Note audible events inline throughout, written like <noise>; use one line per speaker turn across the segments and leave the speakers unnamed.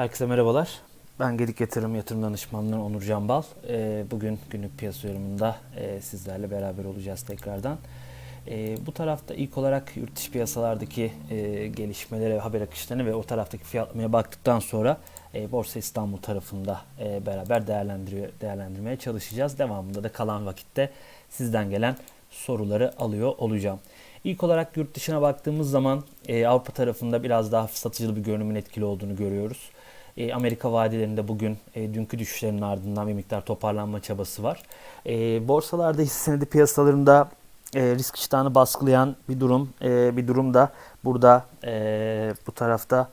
Herkese merhabalar. Ben Gedik Yatırım Yatırım Danışmanlığı Onur Canbal. Ee, Bugün günlük piyasa yorumunda e, sizlerle beraber olacağız tekrardan. Ee, Bu tarafta ilk olarak yurt dışı piyasalardaki e, gelişmelere, haber akışlarını ve o taraftaki fiyatlamaya baktıktan sonra e, Borsa İstanbul tarafında e, beraber değerlendirmeye çalışacağız. Devamında da kalan vakitte sizden gelen soruları alıyor olacağım. İlk olarak yurt dışına baktığımız zaman e, Avrupa tarafında biraz daha satıcılı bir görünümün etkili olduğunu görüyoruz. E, Amerika vadelerinde bugün e, dünkü düşüşlerin ardından bir miktar toparlanma çabası var. E, borsalarda hisse senedi piyasalarında e, risk iştahını baskılayan bir durum e, bir durum da burada e, bu tarafta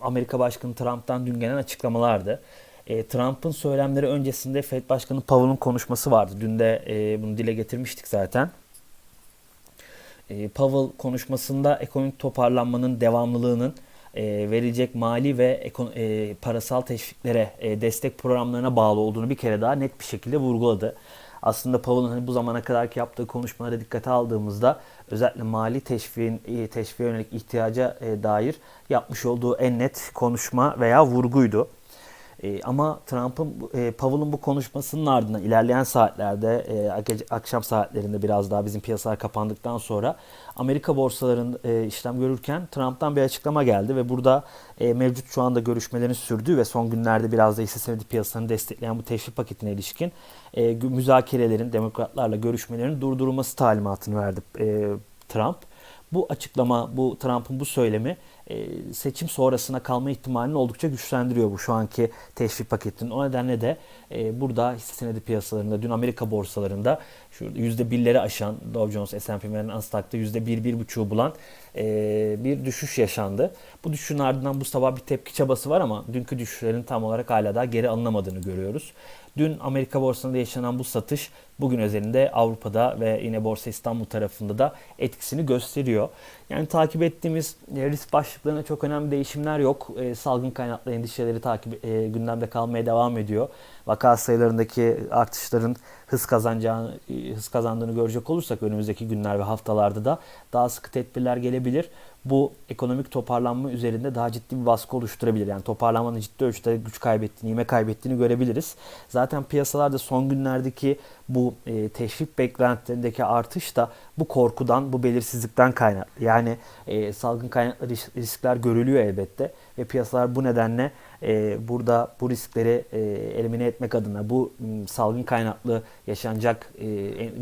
Amerika Başkanı Trump'tan dün gelen açıklamalardı. E, Trump'ın söylemleri öncesinde Fed Başkanı Powell'ın konuşması vardı. Dün de e, bunu dile getirmiştik zaten. E, Powell konuşmasında ekonomik toparlanmanın devamlılığının e, verilecek mali ve e, parasal teşviklere, e, destek programlarına bağlı olduğunu bir kere daha net bir şekilde vurguladı. Aslında Powell'ın hani bu zamana kadarki yaptığı konuşmalara dikkate aldığımızda özellikle mali teşviğin e, teşviğe yönelik ihtiyaca dair yapmış olduğu en net konuşma veya vurguydu. E, ama Trump'ın, e, Powell'ın bu konuşmasının ardından ilerleyen saatlerde, e, ak- akşam saatlerinde biraz daha bizim piyasalar kapandıktan sonra Amerika borsalarının e, işlem görürken Trump'tan bir açıklama geldi ve burada e, mevcut şu anda görüşmelerin sürdüğü ve son günlerde biraz da hisse senedi piyasalarını destekleyen bu teşvik paketine ilişkin e, müzakerelerin, demokratlarla görüşmelerin durdurulması talimatını verdi e, Trump. Bu açıklama, bu Trump'ın bu söylemi seçim sonrasına kalma ihtimalini oldukça güçlendiriyor bu şu anki teşvik paketinin. O nedenle de e, burada hisse senedi piyasalarında, dün Amerika borsalarında şurada %1'leri aşan Dow Jones, S&P ve Nasdaq'ta %1-1,5'u bulan e, bir düşüş yaşandı. Bu düşüşün ardından bu sabah bir tepki çabası var ama dünkü düşüşlerin tam olarak hala daha geri alınamadığını görüyoruz. Dün Amerika borsasında yaşanan bu satış bugün özelinde Avrupa'da ve yine Borsa İstanbul tarafında da etkisini gösteriyor. Yani takip ettiğimiz e, risk başlıklarına çok önemli değişimler yok. E, salgın kaynaklı endişeleri takip e, gündemde kalmaya devam ediyor. Vaka sayılarındaki artışların hız kazanacağını e, hız kazandığını görecek olursak önümüzdeki günler ve haftalarda da daha sıkı tedbirler gelebilir. Bu ekonomik toparlanma üzerinde daha ciddi bir baskı oluşturabilir. Yani toparlanmanın ciddi ölçüde güç kaybettiğini, ivme kaybettiğini görebiliriz. Zaten piyasalarda son günlerdeki bu e, teşvik beklentilerindeki artış da bu korkudan, bu belirsizlikten kaynaklı. Yani e, salgın kaynaklı ris- riskler görülüyor elbette ve piyasalar bu nedenle e, burada bu riskleri e, elimine etmek adına bu salgın kaynaklı yaşanacak e,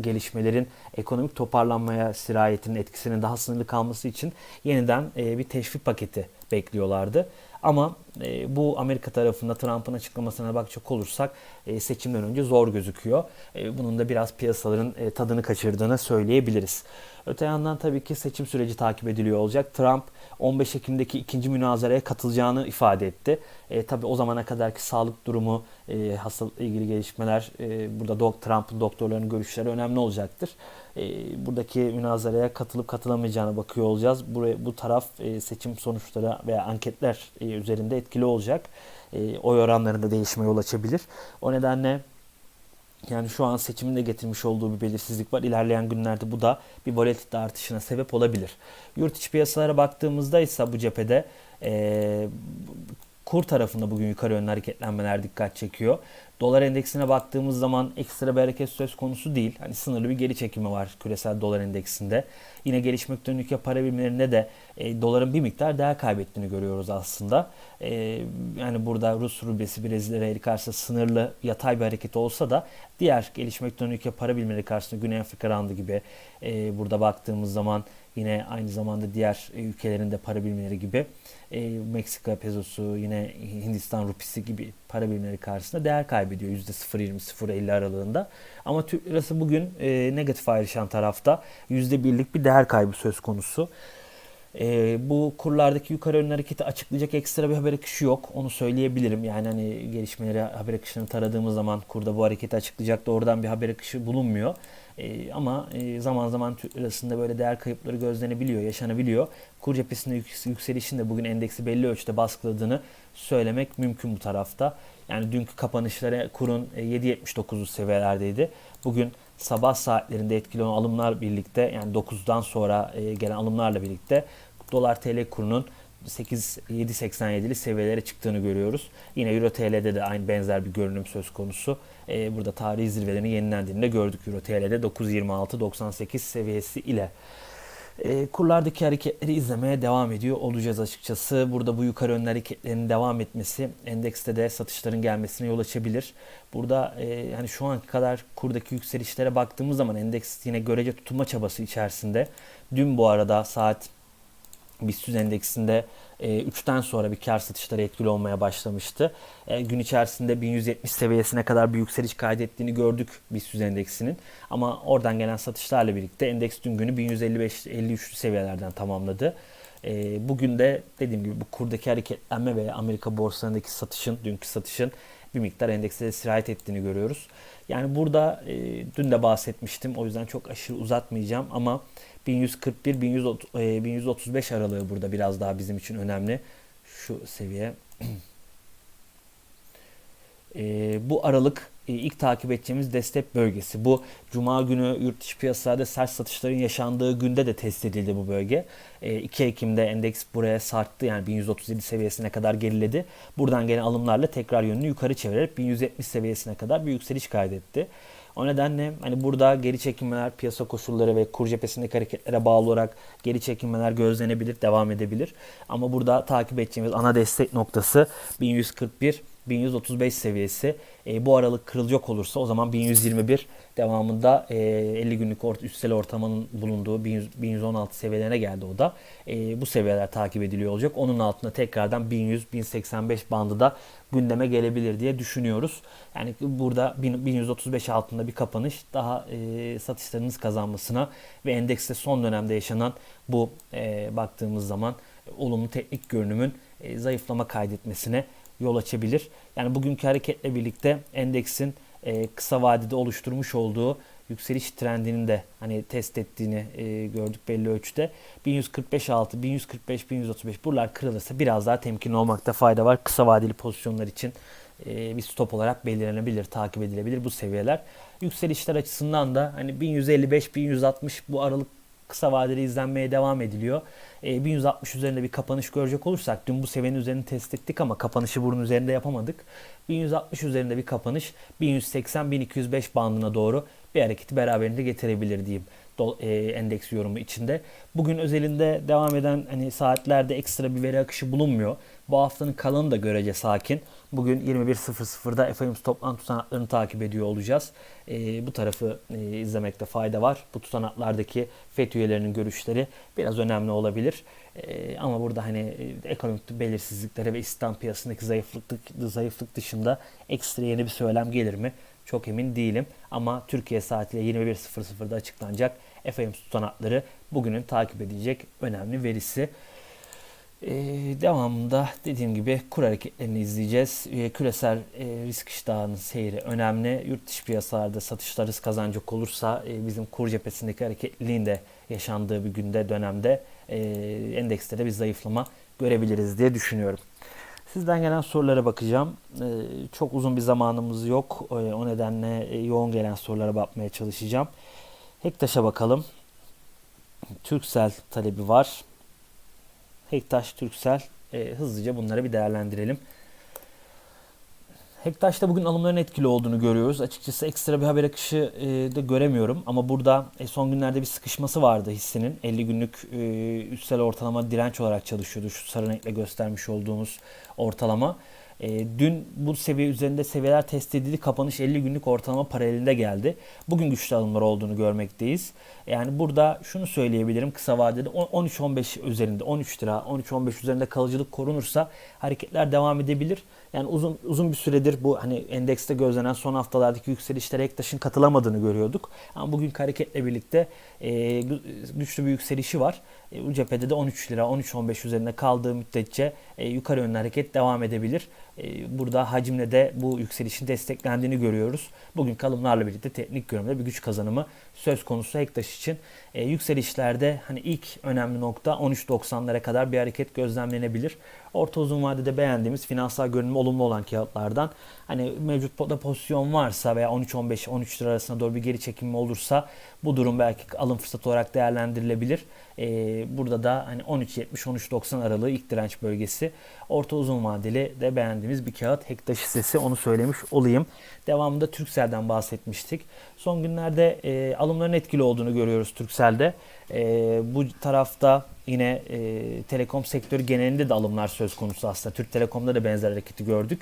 gelişmelerin ekonomik toparlanmaya sirayetinin etkisinin daha sınırlı kalması için yeniden e, bir teşvik paketi bekliyorlardı. Ama e, bu Amerika tarafında Trump'ın açıklamasına bakacak olursak e, seçimden önce zor gözüküyor. E, bunun da biraz piyasaların e, tadını kaçırdığını söyleyebiliriz. Öte yandan tabii ki seçim süreci takip ediliyor olacak. Trump 15 Ekim'deki ikinci münazaraya katılacağını ifade etti. E, tabii o zamana kadarki sağlık durumu, e, hastalıkla ilgili gelişmeler, e, burada dok Trump'ın doktorlarının görüşleri önemli olacaktır. E, buradaki münazaraya katılıp katılamayacağına bakıyor olacağız. Buraya, bu taraf e, seçim sonuçları veya anketler e, üzerinde etkili olacak. E, oy oranlarında değişmeye yol açabilir. O nedenle yani şu an seçimin de getirmiş olduğu bir belirsizlik var. İlerleyen günlerde bu da bir volatilite artışına sebep olabilir. Yurt içi piyasalara baktığımızda ise bu cephede e, kur tarafında bugün yukarı yönlü hareketlenmeler dikkat çekiyor. Dolar endeksine baktığımız zaman ekstra bir hareket söz konusu değil. Hani sınırlı bir geri çekimi var küresel dolar endeksinde. Yine gelişmekte ülke ülke para birimlerinde de e, doların bir miktar değer kaybettiğini görüyoruz aslında. E, yani burada Rus rublesi Brezilya reali karşısında sınırlı yatay bir hareket olsa da diğer gelişmekte ülke para birimleri karşısında Güney Afrika randı gibi e, burada baktığımız zaman yine aynı zamanda diğer e, ülkelerin de para birimleri gibi e, Meksika pezosu yine Hindistan rupisi gibi para birimleri karşısında değer kaybediyor %0.20-0.50 aralığında. Ama Türk lirası bugün e, negatif ayrışan tarafta %1'lik bir değer kaybı söz konusu. E, bu kurlardaki yukarı yönlü hareketi açıklayacak ekstra bir haber akışı yok. Onu söyleyebilirim. Yani hani gelişmeleri haber akışını taradığımız zaman kurda bu hareketi açıklayacak doğrudan bir haber akışı bulunmuyor. E, ama e, zaman zaman Türk lirasında böyle değer kayıpları gözlenebiliyor, yaşanabiliyor. Kur cephesinde yük- yükselişin de bugün endeksi belli ölçüde baskıladığını söylemek mümkün bu tarafta. Yani dünkü kapanışlara kurun e, 7.79'lu seviyelerdeydi. Bugün sabah saatlerinde etkili olan alımlar birlikte yani 9'dan sonra e, gelen alımlarla birlikte dolar TL kurunun 8 7.87'li seviyelere çıktığını görüyoruz. Yine Euro TL'de de aynı benzer bir görünüm söz konusu. E, burada tarihi zirvelerin yenilendiğini de gördük Euro TL'de 9.26-98 seviyesi ile. E, kurlardaki hareketleri izlemeye devam ediyor olacağız açıkçası. Burada bu yukarı yönlü hareketlerin devam etmesi endekste de satışların gelmesine yol açabilir. Burada e, hani şu an kadar kurdaki yükselişlere baktığımız zaman endeks yine görece tutunma çabası içerisinde. Dün bu arada saat BIST endeksinde e, 3'ten sonra bir kar satışları etkili olmaya başlamıştı. E, gün içerisinde 1170 seviyesine kadar bir yükseliş kaydettiğini gördük BIST endeksinin. Ama oradan gelen satışlarla birlikte endeks dün günü 1155-53 seviyelerden tamamladı. E, bugün de dediğim gibi bu kurdaki hareketlenme ve Amerika borsalarındaki satışın, dünkü satışın bir miktar endekse sirayet ettiğini görüyoruz. Yani burada e, dün de bahsetmiştim. O yüzden çok aşırı uzatmayacağım ama 1141 1135 aralığı burada biraz daha bizim için önemli. Şu seviye. <clears throat> e, bu aralık e, ilk takip edeceğimiz destek bölgesi. Bu cuma günü yurt dışı piyasalarda sert satışların yaşandığı günde de test edildi bu bölge. E, 2 Ekim'de endeks buraya sarktı yani 1137 seviyesine kadar geriledi. Buradan gelen alımlarla tekrar yönünü yukarı çevirerek 1170 seviyesine kadar bir yükseliş kaydetti. O nedenle hani burada geri çekilmeler, piyasa koşulları ve kur cephesindeki hareketlere bağlı olarak geri çekilmeler gözlenebilir, devam edebilir. Ama burada takip edeceğimiz ana destek noktası 1141 1135 seviyesi. E, bu aralık kırılacak olursa o zaman 1121 devamında e, 50 günlük ort üstel ortamının bulunduğu 1100, 1116 seviyelerine geldi o da. E, bu seviyeler takip ediliyor olacak. Onun altında tekrardan 1100-1085 bandı da gündeme gelebilir diye düşünüyoruz. Yani burada 1135 altında bir kapanış daha e, satışlarınız kazanmasına ve endekste son dönemde yaşanan bu e, baktığımız zaman olumlu teknik görünümün e, zayıflama kaydetmesine yol açabilir. Yani bugünkü hareketle birlikte endeksin e, kısa vadede oluşturmuş olduğu yükseliş trendinin de hani test ettiğini e, gördük belli ölçüde. 1145 altı, 1145, 1135 buralar kırılırsa biraz daha temkinli olmakta fayda var. Kısa vadeli pozisyonlar için e, bir stop olarak belirlenebilir, takip edilebilir bu seviyeler. Yükselişler açısından da hani 1155, 1160 bu aralık kısa vadeli izlenmeye devam ediliyor. E, 1160 üzerinde bir kapanış görecek olursak dün bu seviyenin üzerini test ettik ama kapanışı burun üzerinde yapamadık. 1160 üzerinde bir kapanış 1180-1205 bandına doğru bir hareketi beraberinde getirebilir diyeyim e, endeks yorumu içinde. Bugün özelinde devam eden hani saatlerde ekstra bir veri akışı bulunmuyor. Bu haftanın kalanı da görece sakin. Bugün 21.00'da FOMC toplantı tutanaklarını takip ediyor olacağız. E, bu tarafı e, izlemekte fayda var. Bu tutanaklardaki FED üyelerinin görüşleri biraz önemli olabilir. E, ama burada hani e, ekonomik belirsizliklere ve İslam piyasasındaki zayıflık, zayıflık dışında ekstra yeni bir söylem gelir mi? Çok emin değilim. Ama Türkiye saatiyle 21.00'da açıklanacak FOMC tutanakları bugünün takip edecek önemli verisi. Ee, devamında dediğim gibi kur hareketlerini izleyeceğiz. Ee, küresel e, risk iştahının seyri önemli. Yurt dışı piyasalarda satışlar hız kazancak olursa e, bizim kur cephesindeki hareketliliğin de yaşandığı bir günde dönemde e, endekste de bir zayıflama görebiliriz diye düşünüyorum. Sizden gelen sorulara bakacağım. E, çok uzun bir zamanımız yok. E, o nedenle e, yoğun gelen sorulara bakmaya çalışacağım. Hektaş'a bakalım. Türksel talebi var. Hektaş, Türksel e, hızlıca bunları bir değerlendirelim. Hektaş'ta bugün alımların etkili olduğunu görüyoruz. Açıkçası ekstra bir haber akışı e, de göremiyorum. Ama burada e, son günlerde bir sıkışması vardı hissinin. 50 günlük e, üstel ortalama direnç olarak çalışıyordu. Şu sarı renkle göstermiş olduğumuz ortalama. E, dün bu seviye üzerinde seviyeler test edildi. Kapanış 50 günlük ortalama paralelinde geldi. Bugün güçlü alımlar olduğunu görmekteyiz. Yani burada şunu söyleyebilirim kısa vadede 13-15 üzerinde 13 lira 13-15 üzerinde kalıcılık korunursa hareketler devam edebilir. Yani uzun uzun bir süredir bu hani endekste gözlenen son haftalardaki yükselişlere Ektaş'ın katılamadığını görüyorduk. Ama bugün hareketle birlikte e, güçlü bir yükselişi var. E, bu cephede de 13 lira 13-15 üzerinde kaldığı müddetçe e, yukarı yönlü hareket devam edebilir. E, burada hacimle de bu yükselişin desteklendiğini görüyoruz. Bugün kalımlarla birlikte teknik görünümde bir güç kazanımı söz konusu Ektaş için. E, yükselişlerde hani ilk önemli nokta 13.90'lara kadar bir hareket gözlemlenebilir. orta uzun vadede beğendiğimiz finansal görünümü olumlu olan kağıtlardan. Hani mevcut pozisyon varsa veya 13-15-13 lira arasında doğru bir geri çekilme olursa bu durum belki alım fırsatı olarak değerlendirilebilir. Ee, burada da hani 13.70-13.90 aralığı ilk direnç bölgesi. Orta uzun vadeli de beğendiğimiz bir kağıt. Hektaş hissesi onu söylemiş olayım. Devamında Turkcell'den bahsetmiştik. Son günlerde e, alımların etkili olduğunu görüyoruz Turkcell'de. E, bu tarafta yine e, telekom sektörü genelinde de alımlar söz konusu aslında. Türk Telekom'da da benzer hareketi gördük.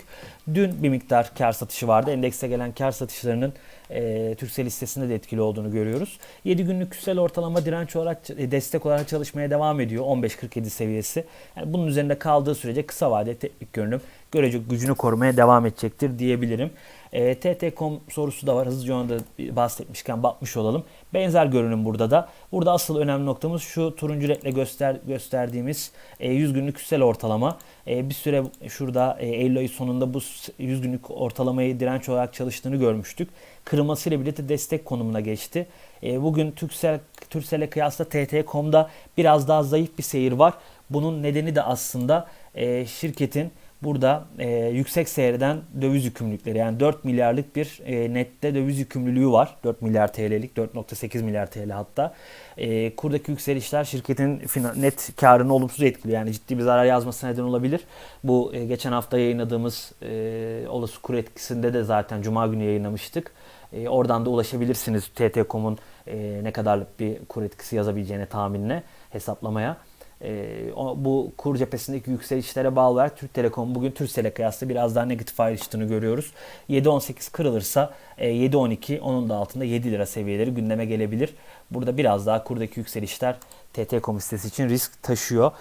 Dün bir miktar kar satışı vardı. Endekse gelen kar satışlarının e, Türksel listesinde de etkili olduğunu görüyoruz. 7 günlük küsel ortalama direnç olarak e, destek olarak çalışmaya devam ediyor. 15.47 seviyesi. Yani bunun üzerinde kaldığı sürece kısa vadeli teknik görünüm görecek gücünü korumaya devam edecektir diyebilirim. E, TT.com sorusu da var. Hızlıca onu da bahsetmişken bakmış olalım. Benzer görünüm burada da. Burada asıl önemli noktamız şu turuncu renkle göster, gösterdiğimiz e, 100 günlük küsel ortalama. E, bir süre şurada e, Eylül ayı sonunda bu 100 günlük ortalamayı direnç olarak çalıştığını görmüştük. Kırılmasıyla birlikte destek konumuna geçti. E, bugün Türksel, Türksel'e kıyasla TT.com'da biraz daha zayıf bir seyir var. Bunun nedeni de aslında e, şirketin burada e, yüksek seyreden döviz yükümlülükleri yani 4 milyarlık bir e, nette döviz yükümlülüğü var. 4 milyar TL'lik 4.8 milyar TL hatta. E, kurdaki yükselişler şirketin net karını olumsuz etkiliyor. Yani ciddi bir zarar yazmasına neden olabilir. Bu e, geçen hafta yayınladığımız e, olası kur etkisinde de zaten cuma günü yayınlamıştık. E, oradan da ulaşabilirsiniz TT.com'un e, ne kadarlık bir kur etkisi yazabileceğine tahminine hesaplamaya. E, o, bu kur cephesindeki yükselişlere bağlı olarak Türk Telekom bugün Türkcell'e kıyasla biraz daha negatif ayrıştığını görüyoruz. 7.18 kırılırsa e, 7.12 onun da altında 7 lira seviyeleri gündeme gelebilir. Burada biraz daha kurdaki yükselişler TT.com hissesi için risk taşıyor.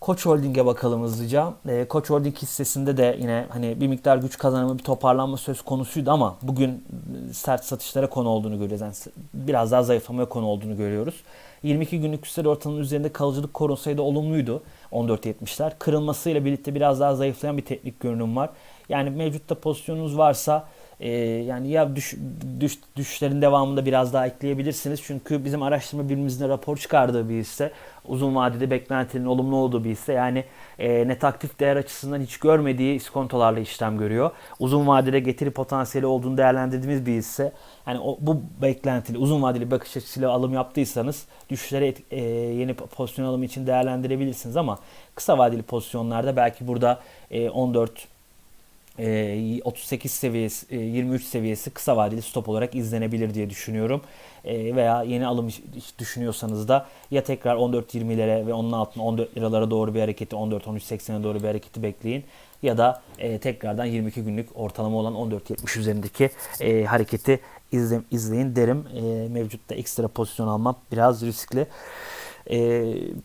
Koç Holding'e bakalım hızlıca. E, Koç Holding hissesinde de yine hani bir miktar güç kazanımı, bir toparlanma söz konusuydu ama bugün sert satışlara konu olduğunu görüyoruz. Yani biraz daha zayıflamaya konu olduğunu görüyoruz. 22 günlük küsel ortalamanın üzerinde kalıcılık korunsaydı olumluydu 14.70'ler. Kırılmasıyla birlikte biraz daha zayıflayan bir teknik görünüm var. Yani mevcutta pozisyonunuz varsa e, yani ya düş, düş, düşüşlerin devamında biraz daha ekleyebilirsiniz. Çünkü bizim araştırma birimimizin rapor çıkardığı bir hisse. Uzun vadede beklentinin olumlu olduğu bir hisse. Yani e, net aktif değer açısından hiç görmediği iskontolarla işlem görüyor. Uzun vadede getiri potansiyeli olduğunu değerlendirdiğimiz bir hisse. Yani o, bu beklentili uzun vadeli bakış açısıyla alım yaptıysanız düşüşlere e, yeni pozisyon alımı için değerlendirebilirsiniz ama kısa vadeli pozisyonlarda belki burada e, 14 38 ee, seviyesi, 23 seviyesi kısa vadeli stop olarak izlenebilir diye düşünüyorum. Ee, veya yeni alım düşünüyorsanız da ya tekrar 14-20'lere ve onun altına 14 liralara doğru bir hareketi 14-13-80'e doğru bir hareketi bekleyin. Ya da e, tekrardan 22 günlük ortalama olan 14-70 üzerindeki e, hareketi izle, izleyin derim. E, mevcutta ekstra pozisyon almak biraz riskli. E,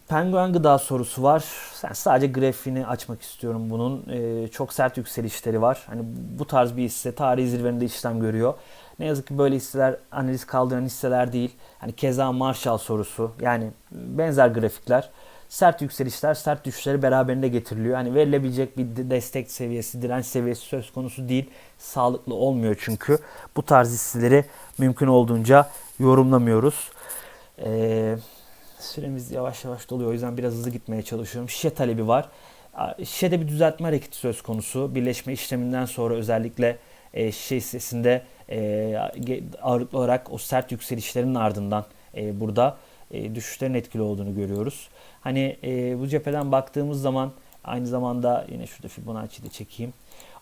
penguen gıda sorusu var. Sen sadece grafiğini açmak istiyorum bunun. E, çok sert yükselişleri var. Hani bu tarz bir hisse tarihi zirvelerinde işlem görüyor. Ne yazık ki böyle hisseler analiz kaldıran hisseler değil. Hani keza Marshall sorusu. Yani benzer grafikler. Sert yükselişler, sert düşüşleri beraberinde getiriliyor. Hani verilebilecek bir destek seviyesi, direnç seviyesi söz konusu değil. Sağlıklı olmuyor çünkü. Bu tarz hisseleri mümkün olduğunca yorumlamıyoruz. Eee Süremiz yavaş yavaş doluyor. O yüzden biraz hızlı gitmeye çalışıyorum. Şişe talebi var. Şişede bir düzeltme hareketi söz konusu. Birleşme işleminden sonra özellikle e, şişe hissesinde e, ağırlıklı olarak o sert yükselişlerin ardından e, burada e, düşüşlerin etkili olduğunu görüyoruz. Hani e, bu cepheden baktığımız zaman aynı zamanda yine şurada Fibonacci'yi de çekeyim.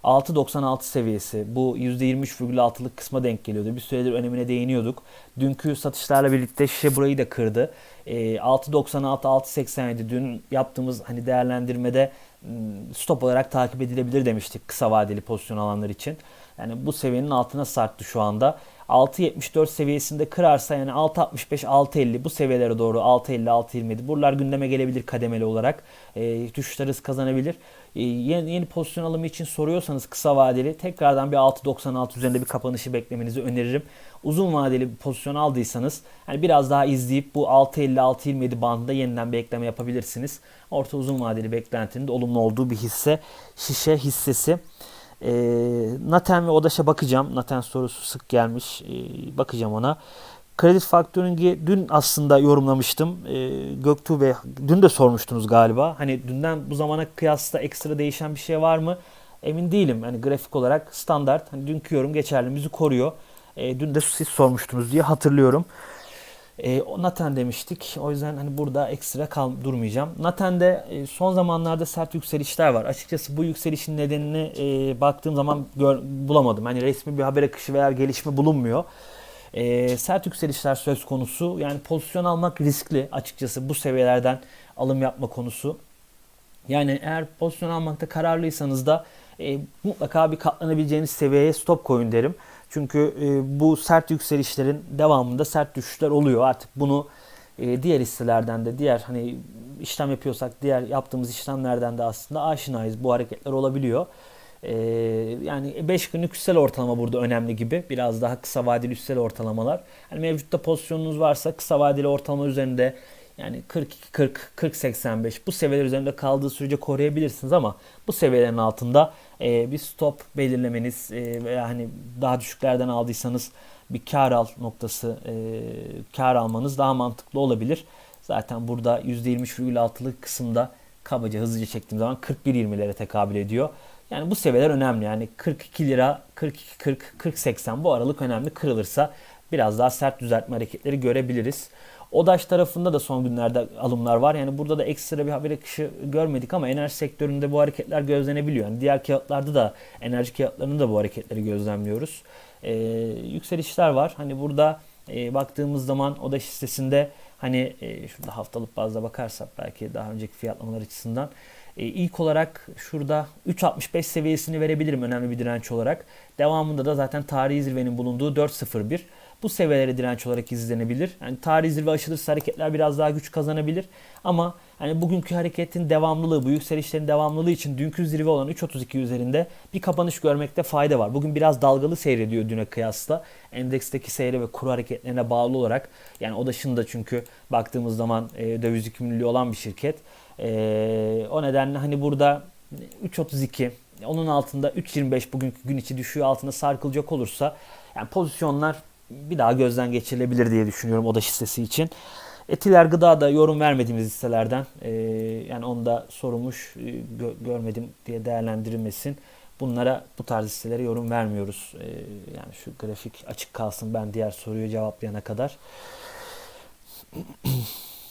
6.96 seviyesi bu %23,6'lık kısma denk geliyordu. Bir süredir önemine değiniyorduk. Dünkü satışlarla birlikte şişe burayı da kırdı. E, 6.96 6.87 dün yaptığımız hani değerlendirmede ıı, stop olarak takip edilebilir demiştik kısa vadeli pozisyon alanlar için. Yani bu seviyenin altına sarktı şu anda. 6.74 seviyesinde kırarsa yani 6.65 6.50 bu seviyelere doğru 6.50 6.27 buralar gündeme gelebilir kademeli olarak. E, düşüşler hız kazanabilir. E, yeni, yeni pozisyon alımı için soruyorsanız kısa vadeli tekrardan bir 6.96 üzerinde bir kapanışı beklemenizi öneririm. Uzun vadeli bir pozisyon aldıysanız yani biraz daha izleyip bu 6.50 6.27 bandında yeniden bir ekleme yapabilirsiniz. Orta uzun vadeli beklentinin de olumlu olduğu bir hisse şişe hissesi. E, Naten ve Odaş'a bakacağım. Naten sorusu sık gelmiş. E, bakacağım ona. Kredi Factoring'i dün aslında yorumlamıştım. E, Göktuğ Bey dün de sormuştunuz galiba. Hani dünden bu zamana kıyasla ekstra değişen bir şey var mı? Emin değilim. Hani grafik olarak standart. Hani dünkü yorum geçerliliğimizi koruyor. E, dün de siz sormuştunuz diye hatırlıyorum. E, Naten demiştik. O yüzden hani burada ekstra kal durmayacağım. Naten'de e, son zamanlarda sert yükselişler var. Açıkçası bu yükselişin nedenini e, baktığım zaman gör, bulamadım. Hani resmi bir haber akışı veya gelişme bulunmuyor. E, sert yükselişler söz konusu. Yani pozisyon almak riskli açıkçası bu seviyelerden alım yapma konusu. Yani eğer pozisyon almakta kararlıysanız da e, mutlaka bir katlanabileceğiniz seviyeye stop koyun derim. Çünkü e, bu sert yükselişlerin devamında sert düşüşler oluyor. Artık bunu e, diğer hisselerden de diğer hani işlem yapıyorsak diğer yaptığımız işlemlerden de aslında aşinayız. Bu hareketler olabiliyor. E, yani 5 günlük üstel ortalama burada önemli gibi. Biraz daha kısa vadeli üstel ortalamalar. Yani mevcutta pozisyonunuz varsa kısa vadeli ortalama üzerinde yani 42 40 40 85 bu seviyeler üzerinde kaldığı sürece koruyabilirsiniz ama bu seviyelerin altında e, bir stop belirlemeniz e, veya hani daha düşüklerden aldıysanız bir kar al noktası e, kar almanız daha mantıklı olabilir. Zaten burada %23,6'lık kısımda kabaca hızlıca çektiğim zaman 41-20'lere tekabül ediyor. Yani bu seviyeler önemli. Yani 42 lira, 42 40, 40 80 bu aralık önemli. Kırılırsa biraz daha sert düzeltme hareketleri görebiliriz. ODAŞ tarafında da son günlerde alımlar var. Yani burada da ekstra bir haber akışı görmedik ama enerji sektöründe bu hareketler gözlenebiliyor. Yani diğer kağıtlarda da enerji kağıtlarında da bu hareketleri gözlemliyoruz. Ee, yükselişler var. Hani burada e, baktığımız zaman ODAŞ hissesinde hani e, şurada haftalık bazda bakarsak belki daha önceki fiyatlamalar açısından e, ilk olarak şurada 3.65 seviyesini verebilirim önemli bir direnç olarak. Devamında da zaten tarihi zirvenin bulunduğu 4.01 bu seviyelere direnç olarak izlenebilir. Yani tarihi zirve aşılırsa hareketler biraz daha güç kazanabilir. Ama hani bugünkü hareketin devamlılığı, bu yükselişlerin devamlılığı için dünkü zirve olan 3.32 üzerinde bir kapanış görmekte fayda var. Bugün biraz dalgalı seyrediyor düne kıyasla. Endeksteki seyre ve kuru hareketlerine bağlı olarak. Yani o dışında çünkü baktığımız zaman e, döviz yükümlülüğü olan bir şirket. E, o nedenle hani burada 3.32 onun altında 3.25 bugünkü gün içi düşüğü altında sarkılacak olursa yani pozisyonlar bir daha gözden geçirilebilir diye düşünüyorum oda hissesi için. Etiler gıda da yorum vermediğimiz hisselerden e, yani onu da sorulmuş e, gö- görmedim diye değerlendirilmesin. Bunlara bu tarz hisselere yorum vermiyoruz. E, yani şu grafik açık kalsın ben diğer soruyu cevaplayana kadar. <clears throat>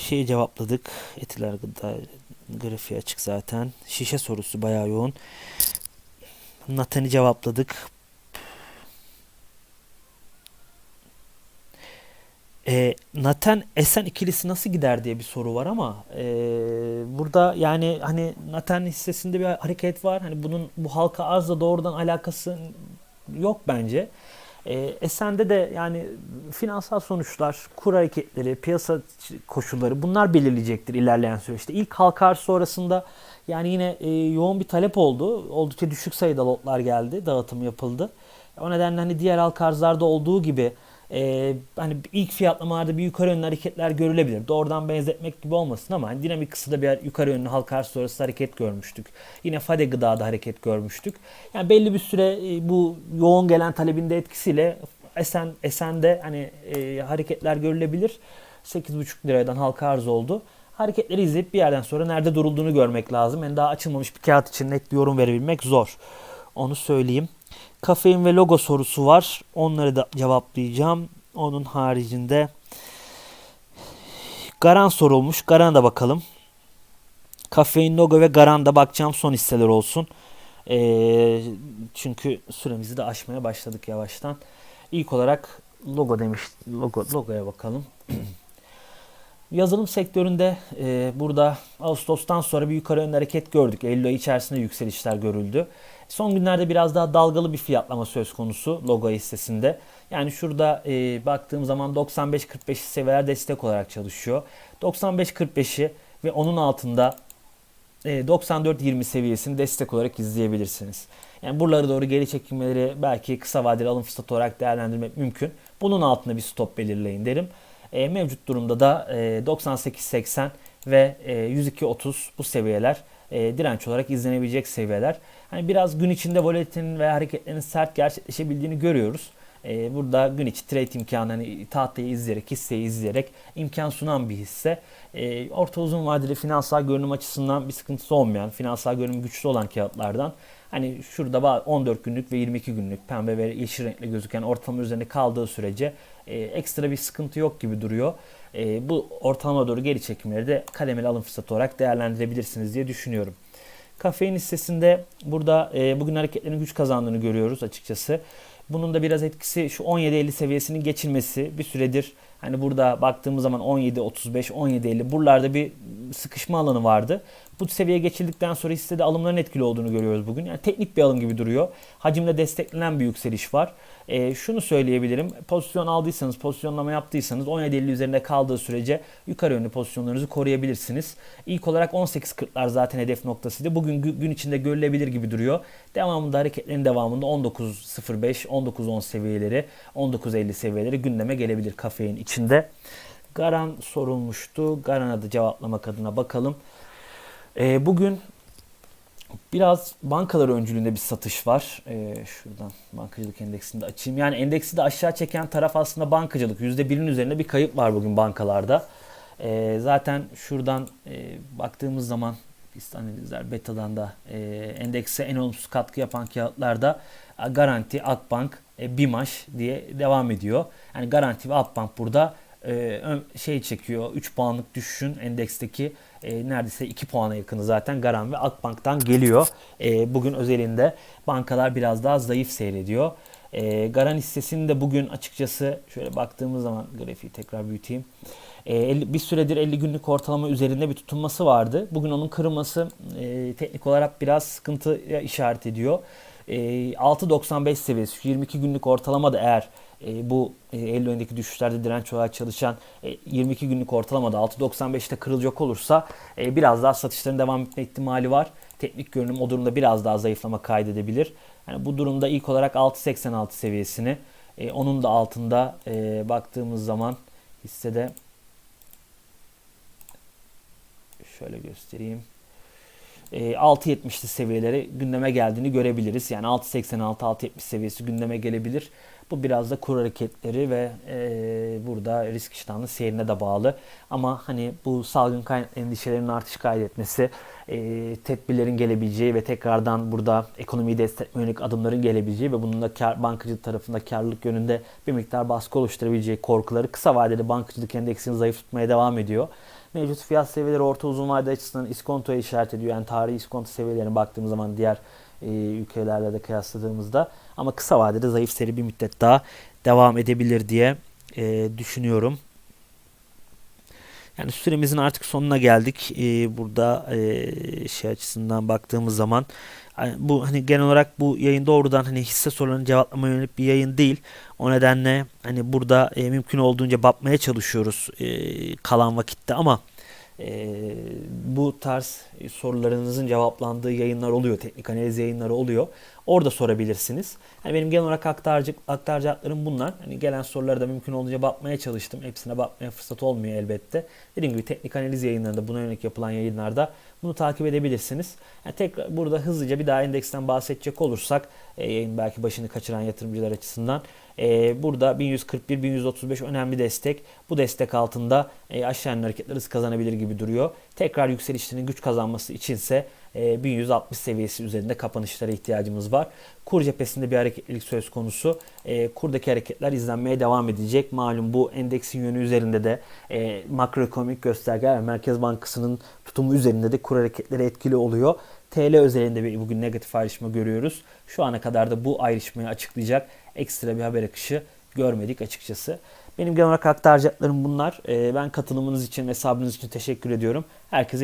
Şeyi cevapladık. Etiler gıda grafiği açık zaten. Şişe sorusu bayağı yoğun. Naten'i cevapladık. E, Naten Esen ikilisi nasıl gider diye bir soru var ama e, burada yani hani Naten hissesinde bir hareket var. Hani bunun bu halka arzla doğrudan alakası yok bence. E, Esen'de de yani finansal sonuçlar, kur hareketleri, piyasa koşulları bunlar belirleyecektir ilerleyen süreçte. İlk halka arz sonrasında yani yine e, yoğun bir talep oldu. Oldukça düşük sayıda lotlar geldi. Dağıtım yapıldı. O nedenle hani diğer halka arzlarda olduğu gibi e, hani ilk fiyatlamalarda bir yukarı yönlü hareketler görülebilir. Doğrudan benzetmek gibi olmasın ama hani dinamik kısıda bir yukarı yönlü halka arz sonrası hareket görmüştük. Yine Fade gıdada hareket görmüştük. Yani belli bir süre e, bu yoğun gelen talebin de etkisiyle Esen Esen'de hani e, hareketler görülebilir. 8,5 liradan halka arz oldu hareketleri izleyip bir yerden sonra nerede durulduğunu görmek lazım. Yani daha açılmamış bir kağıt için net bir yorum verebilmek zor. Onu söyleyeyim. Kafein ve logo sorusu var. Onları da cevaplayacağım. Onun haricinde Garan sorulmuş. Garan'a da bakalım. Kafein, logo ve Garan'da bakacağım son hisseler olsun. Ee, çünkü süremizi de aşmaya başladık yavaştan. İlk olarak logo demiş. Logo, logoya bakalım. <clears throat> Yazılım sektöründe e, burada Ağustos'tan sonra bir yukarı yönlü hareket gördük. Eylül ayı içerisinde yükselişler görüldü. Son günlerde biraz daha dalgalı bir fiyatlama söz konusu logo hissesinde. Yani şurada e, baktığım zaman 95-45 seviyeler destek olarak çalışıyor. 95-45'i ve onun altında e, 94-20 seviyesini destek olarak izleyebilirsiniz. Yani buralara doğru geri çekilmeleri belki kısa vadeli alım fırsatı olarak değerlendirmek mümkün. Bunun altında bir stop belirleyin derim. E, mevcut durumda da e, 98.80 ve e, 102.30 bu seviyeler e, direnç olarak izlenebilecek seviyeler. Hani biraz gün içinde volatilitenin ve hareketlerin sert gerçekleşebildiğini görüyoruz. E, burada gün içi trade imkanı hani tahtayı izleyerek, hisseyi izleyerek imkan sunan bir hisse. E, orta uzun vadeli finansal görünüm açısından bir sıkıntısı olmayan, finansal görünüm güçlü olan kağıtlardan Hani şurada 14 günlük ve 22 günlük pembe ve yeşil renkli gözüken ortalama üzerinde kaldığı sürece e, ekstra bir sıkıntı yok gibi duruyor. E, bu ortalama doğru geri çekimleri de kademeli alım fırsatı olarak değerlendirebilirsiniz diye düşünüyorum. Kafein hissesinde burada e, bugün hareketlerin güç kazandığını görüyoruz açıkçası. Bunun da biraz etkisi şu 17.50 seviyesinin geçilmesi. Bir süredir hani burada baktığımız zaman 17.35, 17.50 buralarda bir sıkışma alanı vardı. Bu seviyeye geçildikten sonra hissede alımların etkili olduğunu görüyoruz bugün. Yani teknik bir alım gibi duruyor. Hacimle desteklenen bir yükseliş var. E, şunu söyleyebilirim. Pozisyon aldıysanız, pozisyonlama yaptıysanız 17.50 üzerinde kaldığı sürece yukarı yönlü pozisyonlarınızı koruyabilirsiniz. İlk olarak 18.40'lar zaten hedef noktasıydı. Bugün gün içinde görülebilir gibi duruyor. Devamında hareketlerin devamında 19.05, 19.10 seviyeleri, 19.50 seviyeleri gündeme gelebilir kafein içinde. Garan sorulmuştu. Garan'a da cevaplamak adına bakalım. E, bugün biraz bankalar öncülüğünde bir satış var. E, şuradan bankacılık endeksini de açayım. Yani endeksi de aşağı çeken taraf aslında bankacılık. %1'in üzerinde bir kayıp var bugün bankalarda. E, zaten şuradan e, baktığımız zaman BIST analizler beta'dan da e, endekse en olumsuz katkı yapan kağıtlarda Garanti, Akbank, e, BİMAŞ diye devam ediyor. Yani Garanti ve Akbank burada e, şey çekiyor. 3 puanlık düşüşün endeksteki e, neredeyse 2 puana yakını zaten Garan ve Akbank'tan geliyor. Bugün özelinde bankalar biraz daha zayıf seyrediyor. E, Garan hissesinin de bugün açıkçası şöyle baktığımız zaman grafiği tekrar büyüteyim. E, 50, bir süredir 50 günlük ortalama üzerinde bir tutunması vardı. Bugün onun kırılması e, teknik olarak biraz sıkıntıya işaret ediyor. E, 6.95 seviyesi 22 günlük ortalama da eğer e, bu e, Eylül ayındaki düşüşlerde direnç olarak çalışan e, 22 günlük ortalamada 6.95'te kırılacak olursa e, biraz daha satışların devam etme ihtimali var. Teknik görünüm o durumda biraz daha zayıflama kaydedebilir. Yani bu durumda ilk olarak 6.86 seviyesini e, onun da altında e, baktığımız zaman hissede şöyle göstereyim. 6.70'li seviyeleri gündeme geldiğini görebiliriz. Yani 6.86-6.70 seviyesi gündeme gelebilir. Bu biraz da kur hareketleri ve e, burada risk iştahının seyrine de bağlı. Ama hani bu salgın endişelerinin artış kaydetmesi, e, tedbirlerin gelebileceği ve tekrardan burada ekonomiyi desteklemek yönelik adımların gelebileceği ve bunun da kar, bankacılık tarafında karlılık yönünde bir miktar baskı oluşturabileceği korkuları kısa vadeli bankacılık endeksini zayıf tutmaya devam ediyor. Mevcut fiyat seviyeleri orta uzun vade açısından iskontoya işaret ediyor. Yani tarihi iskonto seviyelerine baktığımız zaman diğer e, ülkelerle de kıyasladığımızda ama kısa vadede zayıf seri bir müddet daha devam edebilir diye e, düşünüyorum. Yani süremizin artık sonuna geldik. Ee, burada e, şey açısından baktığımız zaman bu hani genel olarak bu yayın doğrudan hani hisse sorularını cevaplamaya yönelik bir yayın değil. O nedenle hani burada e, mümkün olduğunca bakmaya çalışıyoruz e, kalan vakitte ama e, bu tarz sorularınızın cevaplandığı yayınlar oluyor. Teknik analiz yayınları oluyor. Orada sorabilirsiniz. Yani benim genel olarak aktaracak, aktaracaklarım bunlar. Hani gelen sorulara da mümkün olduğunca bakmaya çalıştım. Hepsine bakmaya fırsat olmuyor elbette. Dediğim gibi teknik analiz yayınlarında buna yönelik yapılan yayınlarda bunu takip edebilirsiniz. Yani tekrar burada hızlıca bir daha endeksten bahsedecek olursak e, yayın belki başını kaçıran yatırımcılar açısından e, burada 1141-1135 önemli destek. Bu destek altında e, aşağı yönlü hareketler hız kazanabilir gibi duruyor. Tekrar yükselişlerin güç kazanması içinse 1160 e, seviyesi üzerinde kapanışlara ihtiyacımız var. Kur cephesinde bir hareketlilik söz konusu. E, kurdaki hareketler izlenmeye devam edecek. Malum bu endeksin yönü üzerinde de e, makroekonomik göstergeler Merkez Bankası'nın tutumu üzerinde de kur hareketleri etkili oluyor. TL özelinde bir bugün negatif ayrışma görüyoruz. Şu ana kadar da bu ayrışmayı açıklayacak ekstra bir haber akışı görmedik açıkçası. Benim genel olarak aktaracaklarım bunlar. Ben katılımınız için ve sabrınız için teşekkür ediyorum. Herkese